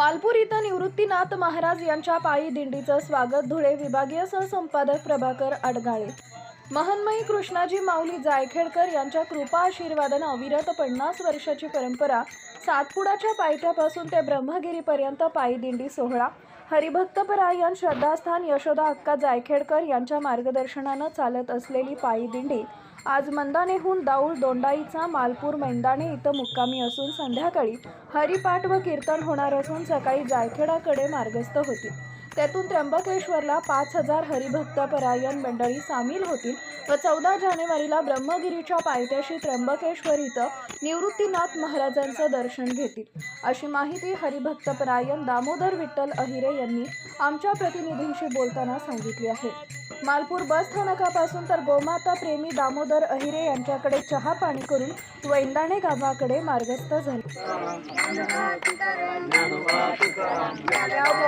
निवृत्तीनाथ महाराज यांच्या पायी दिंडीचं स्वागत धुळे विभागीय सहसंपादक प्रभाकर अडगाळे महन्मयी कृष्णाजी माऊली जायखेडकर यांच्या कृपा आशीर्वादानं अविरत पन्नास वर्षाची परंपरा सातपुडाच्या पायथ्यापासून ते ब्रह्मगिरीपर्यंत पायी दिंडी सोहळा. हरिभक्तपरायण श्रद्धास्थान यशोदा अक्का जायखेडकर यांच्या मार्गदर्शनानं चालत असलेली पायी दिंडी आज मंदानेहून दाऊळ दोंडाईचा मालपूर मैदाने इथं मुक्कामी असून संध्याकाळी हरिपाठ व कीर्तन होणार असून सकाळी जायखेडाकडे मार्गस्थ होतील त्यातून त्र्यंबकेश्वरला पाच हजार हरिभक्तपरायण मंडळी सामील होतील व चौदा जानेवारीला ब्रह्मगिरीच्या पायथ्याशी त्र्यंबकेश्वर इथं निवृत्तीनाथ महाराजांचं दर्शन घेतील. अशी माहिती हरिभक्तपरायण दामोदर विठ्ठल अहिरे यांनी आमच्या प्रतिनिधींशी बोलताना सांगितली आहे. मालपूर बस स्थानकापासून तर गोमाता प्रेमी दामोदर अहिरे यांच्याकडे चहा पाणी करून वैंदाणे गावाकडे मार्गस्थ झाले.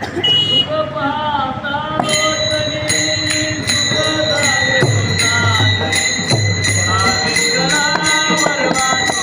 Thank you.